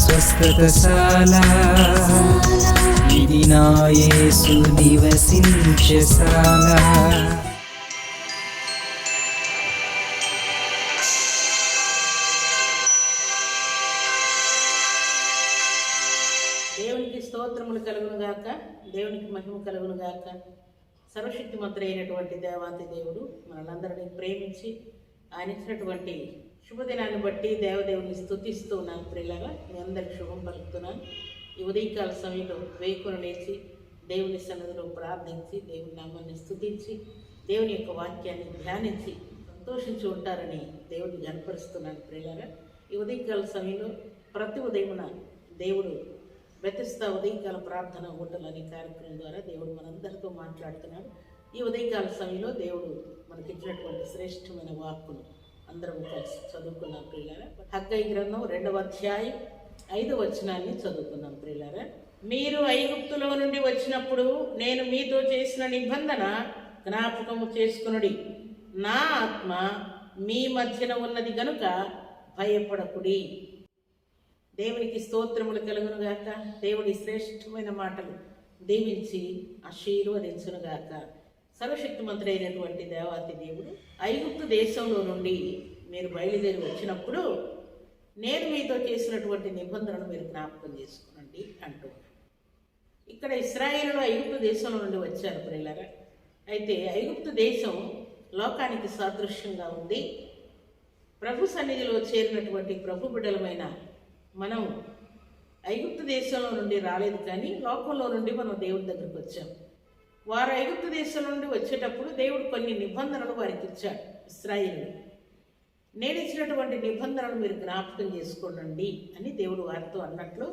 స్వస్థతశాల. ఇది నా యేసు నివసించశాల దేవునికి స్తోత్రములు కలుగును గాక దేవునికి మహిమ కలుగును గాక. సర్వశక్తి మంత్రి అయినటువంటి దేవాతి దేవుడు మనలందరినీ ప్రేమించి ఆయన ఇచ్చినటువంటి శుభదినాన్ని బట్టి దేవదేవుని స్థుతిస్తూ ఉన్నాను ప్రియులారా. మీ అందరికి శుభం పలుకుతున్నాను. ఈ ఉదయకాల సమయంలో వేకును లేచి దేవుని సన్నదిలో ప్రార్థించి దేవుని నామాన్ని స్థుతించి దేవుని యొక్క వాక్యాన్ని ధ్యానించి సంతోషించి ఉంటారని దేవుని కనపరుస్తున్నాను ప్రియులారా. ఈ ఉదయకాల సమయంలో ప్రతి ఉదయమున దేవుడు వ్యతిస్త ఉదయకాల ప్రార్థన హోటల్ అనే కార్యక్రమం ద్వారా దేవుడు మనందరితో మాట్లాడుతున్నాడు. ఈ ఉదయకాల సమయంలో దేవుడు మనకి ఇచ్చినటువంటి శ్రేష్టమైన వాక్కును అందరం కలిసి చదువుకున్నాం ప్రియులారా. హగ్గై గ్రంథం రెండవ అధ్యాయం ఐదు వచనాన్ని చదువుకున్నాం ప్రియులారా. మీరు ఐగుప్తులో నుండి వచ్చినప్పుడు నేను మీతో చేసిన నిబంధన జ్ఞాపకము చేసుకునుడి. నా ఆత్మ మీ మధ్యన ఉన్నది గనుక భయపడకుడి. దేవునికి స్తోత్రములు కలుగును గాక దేవుడి శ్రేష్టమైన మాటలు దీవించి ఆశీర్వదించును గాక సర్వశక్తిమంతుడు అయినటువంటి దేవాతి దేవుడు ఐగుప్తు దేశంలో నుండి మీరు బయలుదేరి వచ్చినప్పుడు నేను మీతో చేసినటువంటి నిబంధనను మీరు జ్ఞాపకం చేసుకోనండి అంటూ ఇక్కడ ఇస్రాయేల్లో ఐగుప్తు దేశంలో నుండి వచ్చారు ప్రియులరా. అయితే ఐగుప్తు దేశం లోకానికి సాదృశ్యంగా ఉంది. ప్రభు సన్నిధిలో చేరినటువంటి ప్రభు బిడ్డలమైన మనం ఐగుప్తు దేశంలో నుండి రాలేదు కానీ లోకంలో నుండి మనం దేవుడి దగ్గరికి వచ్చాం. వారు ఐగుప్తు దేశం నుండి వచ్చేటప్పుడు దేవుడు కొన్ని నిబంధనలు వారికి ఇచ్చాడు ఇస్రాయిల్ నేను ఇచ్చినటువంటి నిబంధనలు మీరు జ్ఞాపకం చేసుకోనండి అని దేవుడు వారితో అన్నట్లు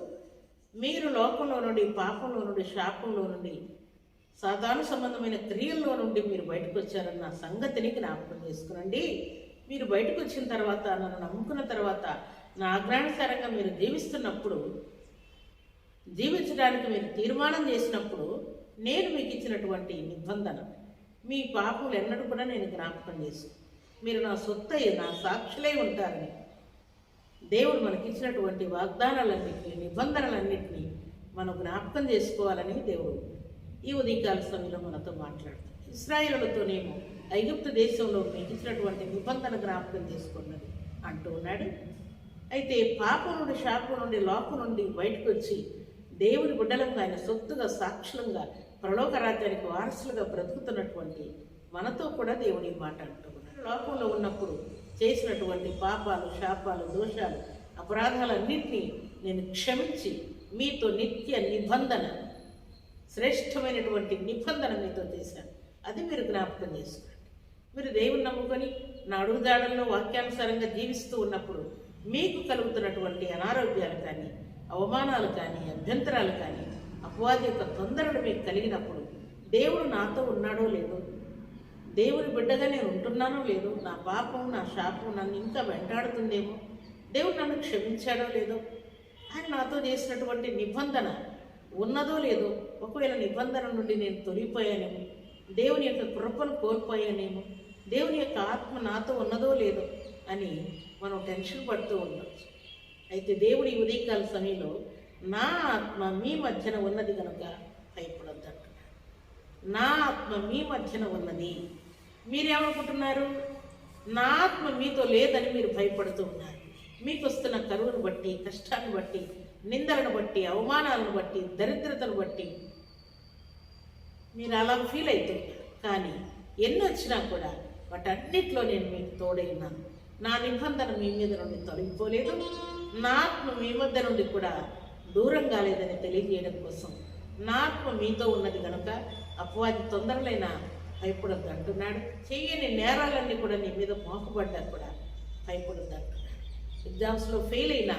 మీరు లోకంలో నుండి పాపంలో నుండి శాపంలో నుండి సాధారణ సంబంధమైన క్రియల్లో నుండి మీరు బయటకు వచ్చారన్న సంగతిని జ్ఞాపకం చేసుకునండి. మీరు బయటకు వచ్చిన తర్వాత నన్ను నమ్ముకున్న తర్వాత నా ఆజ్ఞానుసారంగా మీరు జీవిస్తున్నప్పుడు జీవించడానికి మీరు తీర్మానం చేసినప్పుడు నేను మీకు ఇచ్చినటువంటి నిబంధన మీ పాపములు ఎన్నడూ కూడా నేను జ్ఞాపకం చేసి మీరు నా సొత్తై నా సాక్షులై ఉంటారని దేవుడు మనకి ఇచ్చినటువంటి వాగ్దానాలన్నింటినీ నిబంధనలన్నింటినీ మనం జ్ఞాపకం చేసుకోవాలని దేవుడు ఈ ఉదయకాల సమయంలో మనతో మాట్లాడుతాడు ఇస్రాయిలతోనేమో ఐగుప్తు దేశంలో మీకు ఇచ్చినటువంటి నిబంధన జ్ఞాపకం చేసుకున్నది అంటూ ఉన్నాడు. అయితే పాపం నుండి శాపం నుండి లోపం నుండి బయటకు వచ్చి దేవుని బిడ్డలంగా ఆయన సొత్తుగా సాక్షులంగా పరలోక రాజ్యానికి వారసులుగా బ్రతుకుతున్నటువంటి మనతో కూడా దేవుని మాట అంటూ లోకంలో ఉన్నప్పుడు చేసినటువంటి పాపాలు శాపాలు దోషాలు అపరాధాలన్నింటినీ నేను క్షమించి మీతో నిత్య నిబంధన శ్రేష్టమైనటువంటి నిబంధన మీతో చేశాను. అది మీరు జ్ఞాపకం చేసుకోండి. మీరు దేవుని నమ్ముకొని నా అడుగుదాడల్లో వాక్యానుసారంగా జీవిస్తూ ఉన్నప్పుడు మీకు కలుగుతున్నటువంటి అనారోగ్యాలు కానీ అవమానాలు కానీ అభ్యంతరాలు కానీ అపవాది యొక్క తొందరలు మీకు కలిగినప్పుడు దేవుడు నాతో ఉన్నాడో లేదో దేవుని బిడ్డగా నేను ఉంటున్నానో లేదో నా పాపం నా శాపం నన్ను ఇంకా వెంటాడుతుందేమో దేవుడు నన్ను క్షమించాడో లేదో ఆయన నాతో చేసినటువంటి నిబంధన ఉన్నదో లేదో ఒకవేళ నిబంధన నుండి నేను తొలిపోయానేమో దేవుని యొక్క కృపను కోల్పోయానేమో దేవుని యొక్క ఆత్మ నాతో ఉన్నదో లేదో అని మనం టెన్షన్ పడుతూ ఉండవచ్చు అయితే దేవుడి ఉదయకాల సమయంలో నా ఆత్మ మీ మధ్యన ఉన్నది కనుక భయపడొద్దు నా ఆత్మ మీ మధ్యన ఉన్నది. మీరేమనుకుంటున్నారు? నా ఆత్మ మీతో లేదని మీరు భయపడుతూ ఉన్నారు. మీకు వస్తున్న కరువును బట్టి కష్టాన్ని బట్టి నిందలను బట్టి అవమానాలను బట్టి దరిద్రతను బట్టి మీరు అలా ఫీల్ అవుతున్నారు కానీ ఎన్ని వచ్చినా కూడా వాటన్నిటిలో నేను మీకు తోడై ఉన్నాను. నా నిబంధన మీ మీద నుండి తొలగిపోలేదు. నా ఆత్మ మీ మధ్య నుండి కూడా దూరం కాలేదని తెలియజేయడం కోసం నా మీతో ఉన్నది కనుక అపవాది తొందరలైన భయపడద్దు అంటున్నాడు. చెయ్యని నేరాలన్నీ కూడా నీ మీద మోపబడ్డా కూడా భయపడద్దు అంటున్నాడు. ఎగ్జామ్స్లో ఫెయిల్ అయినా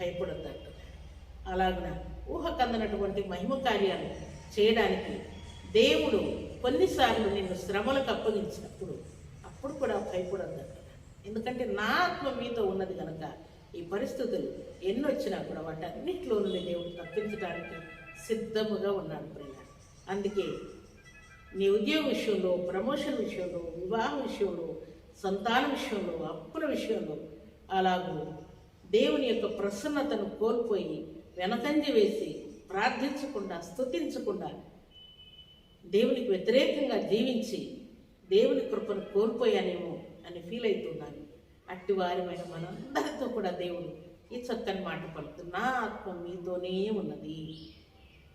భయపడద్దు అంటున్నాడు. అలాగున ఊహకందనటువంటి మహిమ కార్యాలు చేయడానికి దేవుడు కొన్నిసార్లు నిన్ను శ్రమలకు అప్పగించినప్పుడు అప్పుడు కూడా భయపడద్దు అంటున్నాడు. ఎందుకంటే నా ఆత్మ మీతో ఉన్నది కనుక ఈ పరిస్థితులు ఎన్ని వచ్చినా కూడా వాటన్నిటిలో నుండి దేవుడు తప్పించడానికి సిద్ధముగా ఉన్నాడు ప్రియ. అందుకే నీ ఉద్యోగ విషయంలో ప్రమోషన్ విషయంలో వివాహ విషయంలో సంతాన విషయంలో అప్పుల విషయంలో అలాగూ దేవుని యొక్క ప్రసన్నతను కోల్పోయి వెనకంజ వేసి ప్రార్థించకుండా స్థుతించకుండా దేవునికి వ్యతిరేకంగా జీవించి దేవుని కృపను కోల్పోయానేమో అని ఫీల్ అవుతున్నాను. అట్టివారిమైన మనందరితో కూడా దేవుడు ఈ చక్కని మాట పలుకుతుంది నా ఆత్మ మీతోనే ఉన్నది.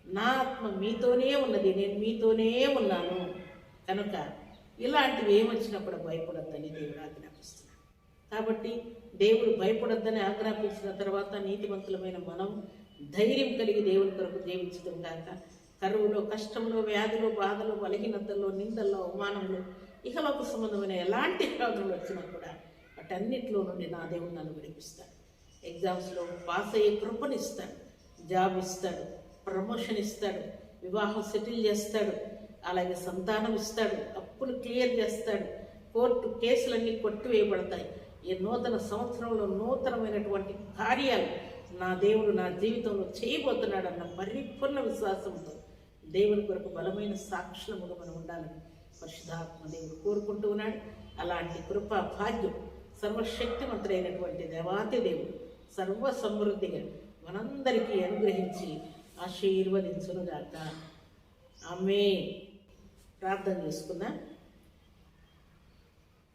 నా ఆత్మ మీతోనే ఉన్నది. నేను మీతోనే ఉన్నాను. కనుక ఇలాంటివి ఏమొచ్చినా కూడా భయపడొద్దని దేవుడు ఆజ్ఞాపిస్తున్నాడు. కాబట్టి దేవుడు భయపడొద్దని ఆజ్ఞాపించిన తర్వాత నీతివంతులమైన మనం ధైర్యం కలిగి దేవుని కొరకు జీవించడం కాక కరువులో కష్టంలో వ్యాధిలో బాధలో బలహీనతల్లో నిందల్లో అవమానంలో ఇహలోక సంబంధమైన ఎలాంటి ప్రాబ్లంలు వచ్చినా కూడా వాటన్నిటిలో నుండి నా దేవుడు నన్ను విడిపిస్తాడు. ఎగ్జామ్స్లో పాస్ అయ్యే కృపనిస్తాడు జాబ్ ఇస్తాడు. ప్రమోషన్ ఇస్తాడు. వివాహం సెటిల్ చేస్తాడు. అలాగే సంతానం ఇస్తాడు. అప్పులు క్లియర్ చేస్తాడు. కోర్టు కేసులన్నీ కొట్టివేయబడతాయి. ఈ నూతన సంవత్సరంలో నూతనమైనటువంటి కార్యాలు నా దేవుడు నా జీవితంలో చేయబోతున్నాడు అన్న పరిపూర్ణ విశ్వాసంతో దేవుని కొరకు బలమైన సాక్షులముగా మనం ఉండాలని పరిశుధాత్మ దేవుడు కోరుకుంటూ ఉన్నాడు. అలాంటి కృపా భాగ్యం సర్వశక్తివంతుడైనటువంటి దేవాతి దేవుడు సర్వ సమృద్ధిగా మనందరికీ అనుగ్రహించి ఆశీర్వదించునుగాక ఆమె ప్రార్థన చేసుకున్నా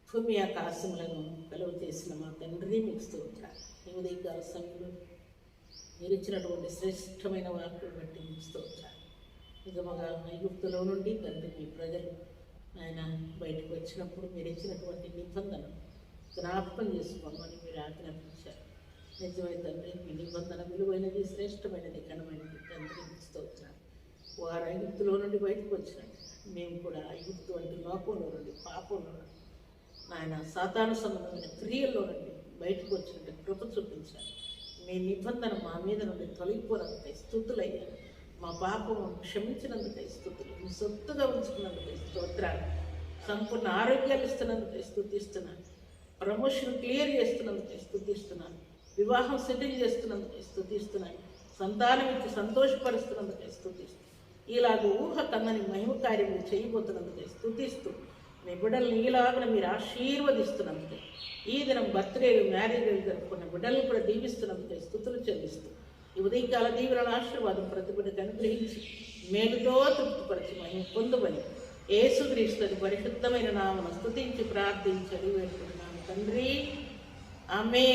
భూమి ఆకాశములను కలువ చేసిన మా తండ్రి మీకు స్తోత్రాలు. ఈ ఉదయకాల సమయంలో మీరు ఇచ్చినటువంటి శ్రేష్టమైన వాక్కులు బట్టి మీకు స్తోత్రాలు. నిజముగా ఐగుప్తులో నుండి తండ్రి మీ ప్రజలు. ఆయన బయటకు వచ్చినప్పుడు మీరు ఇచ్చినటువంటి నిబంధనలు జ్ఞాపకం చేసుకోమని మీరు ఆజ్ఞాపించారు. నిజమైన తండ్రి మీ నిబంధన విలువైనది శ్రేష్టమైనది ఘనమైనది. తండ్రి స్తోత్రాలు. వారు ఐగుప్తులో నుండి బయటకు వచ్చినట్టు మేము కూడా ఐగుప్తు వంటి లోకంలో నుండి పాపంలో నుండి ఆయన సాధారణ సంబంధమైన క్రియల్లో నుండి బయటకు వచ్చినట్టు కృప చూపించారు. మీ నిబంధన మా మీద నుండి తొలగిపోనందుకై స్థుతులయ్యా. మా పాపము క్షమించినందుకై స్థుతులు మీ సొత్తుగా ఉంచుకున్నందుకై స్తోత్రాలు. సంపూర్ణ ఆరోగ్యాలు ఇస్తున్నందుకై స్థుతిస్తున్నాను. ప్రమోషన్ క్లియర్ చేస్తున్నందుకు స్థుతిస్తున్నాను. వివాహం సెటిల్ చేస్తున్నందుకు స్థుతిస్తున్నాను. సంతానం ఇచ్చి సంతోషపరుస్తున్నందుకు స్థుతిస్తున్నాను. ఇలాగ ఊహ కన్నని మహిమ కార్యములు చేయబోతున్నందుకు స్థుతిస్తూ మీ బిడ్డల్ని ఇలాగన మీరు ఆశీర్వదిస్తున్నందుకే ఈ దినం బర్త్డేలు మ్యారేజ్లు జరుపుకున్న బిడ్డల్ని కూడా దీవిస్తున్నందుకే స్థుతులు చెల్లిస్తూ ఈ ఉదయకాల దీవుల ఆశీర్వాదం ప్రతి బిడ్డకు అనుగ్రహించి మేలుతో తృప్తిపరిచి మహిమ పొందుమని యేసుక్రీస్తుని పరిశుద్ధమైన నామను స్థుతించి ప్రార్థించి అడిగి తండ్రి ఆమె